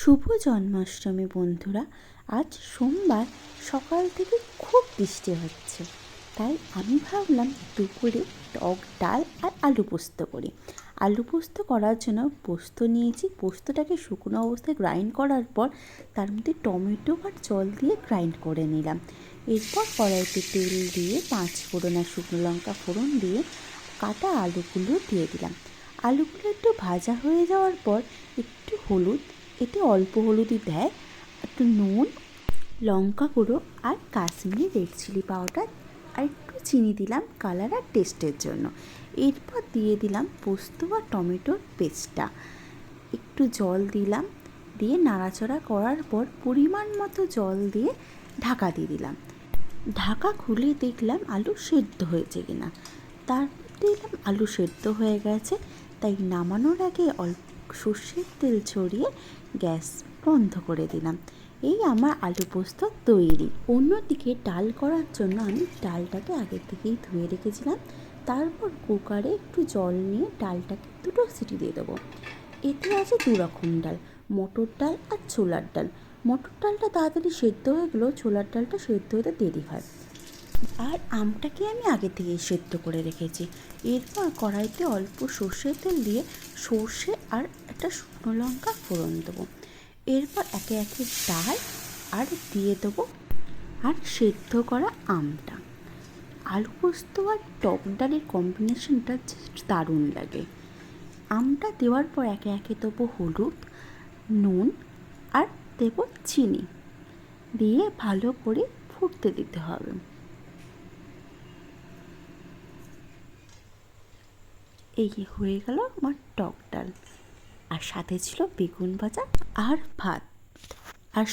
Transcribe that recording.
শুভ জন্মাষ্টমী বন্ধুরা, আজ সোমবার সকাল থেকে খুব বৃষ্টি হচ্ছে। তাই আমি ভাবলাম দুপুরে টক ডাল আর আলু পোস্ত করি। আলু পোস্ত করার জন্য পোস্ত নিয়েছি। পোস্তটাকে শুকনো অবস্থায় গ্রাইন্ড করার পর তার মধ্যে টমেটো আর জল দিয়ে গ্রাইন্ড করে নিলাম। এরপর কড়াইতে তেল দিয়ে পাঁচ ফোড়ন আর শুকনো লঙ্কা ফোড়ন দিয়ে কাটা আলুগুলো দিয়ে দিলাম। আলুগুলো একটু ভাজা হয়ে যাওয়ার পর একটু হলুদ এতে অল্প হলুদই দেয়, একটু নুন, লঙ্কা গুঁড়ো আর কাশ্মীরি রেড চিলি পাউডার আর একটু চিনি দিলাম কালার আর টেস্টের জন্য। এরপর দিয়ে দিলাম পোস্ত আর টমেটোর পেস্টটা। একটু জল দিলাম, দিয়ে নাড়াচাড়া করার পর পরিমাণ মতো জল দিয়ে ঢাকা দিয়ে দিলাম। ঢাকা খুলে দেখলাম আলু সেদ্ধ হয়েছে কিনা। তারপর দেখলাম আলু সেদ্ধ হয়ে গেছে, তাই নামানোর আগে অল্প সর্ষের তেল ছড়িয়ে গ্যাস বন্ধ করে দিলাম। এই আমার আলু পোস্ত তৈরি। অন্যদিকে ডাল করার জন্য আমি ডালটাকে আগে থেকেই ধুয়ে রেখেছিলাম। তারপর কুকারে একটু জল নিয়ে ডালটাকে দুটো সিটি দিয়ে দেবো। এতে আছে দু রকম ডাল, মটর ডাল আর ছোলার ডাল। মটর ডালটা তাড়াতাড়ি সেদ্ধ হয়ে গেলেও ছোলার ডালটা সেদ্ধ হতে দেরি হয়। আর আমটাকে আমি আগে থেকেই সেদ্ধ করে রেখেছি। এরপর কড়াইতে অল্প সর্ষের তেল দিয়ে সর্ষে আর একটা শুকনো লঙ্কা ফোড়ন দেবো। এরপর একে একে ডাল আর দিয়ে দেবো আর সেদ্ধ করা আমটা। আলু পোস্ত আর টক ডালের কম্বিনেশনটা দারুণ লাগে। আমটা দেওয়ার পর একে একে দেবো হলুদ, নুন আর দেবো চিনি। দিয়ে ভালো করে ফুটতে দিতে হবে। এই হয়ে গেল আমার টক ডাল। আর সাথে ছিল বেগুন ভাজা আর ভাত। আর